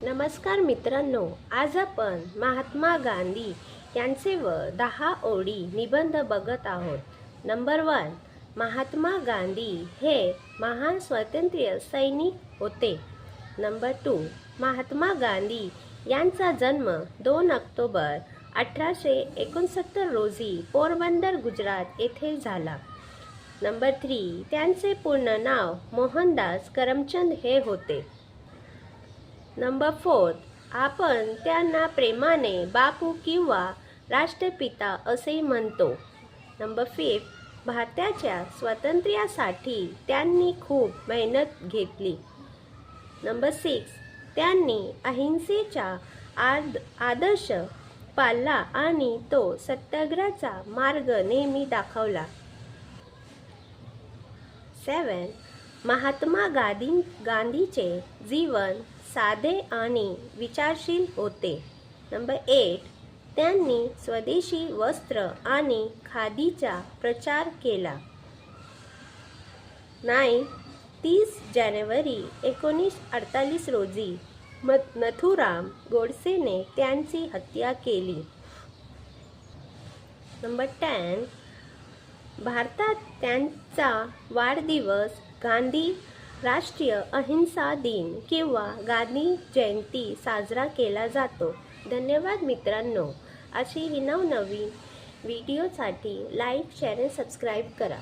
नमस्कार मित्रांनो आज आपण महात्मा गांधी यांचे व दहा ओळी निबंध बघत आहोत. नंबर वन महात्मा गांधी हे महान स्वातंत्र्य सैनिक होते. नंबर टू महात्मा गांधी यांचा जन्म दोन ऑक्टोबर अठराशे एकोणसत्तर रोजी पोरबंदर गुजरात येथे झाला. नंबर थ्री त्यांचे पूर्ण नाव मोहनदास करमचंद हे होते. नंबर फोर्थ आपण त्यांना प्रेमाने बापू किंवा राष्ट्रपिता असे म्हणतो. Number fifth. भारताच्या स्वातंत्र्यासाठी त्यांनी खूप मेहनत घेतली. Number six. त्यांनी अहिंसेचा आद आदर्श पाळला आणि तो सत्याग्रहाचा मार्ग नेहमी दाखवला. सेवन महात्मा गांधी गांधीचे जीवन साधे आणि विचारशील होते. नंबर एट त्यांनी स्वदेशी वस्त्र आणि खादीचा प्रचार केला. नाईन तीस जानेवारी एकोणीस अडतालीस रोजी मत नथुराम गोडसेने त्यांची हत्या केली. नंबर टेन भारतात त्यांचा वाढदिवस गांधी राष्ट्रीय अहिंसा दिन किंवा गांधी जयंती साजरा केला जातो. धन्यवाद मित्रांनो. अशी ही नवनवीन व्हिडिओसाठी लाईक शेअर आणि सबस्क्राईब करा.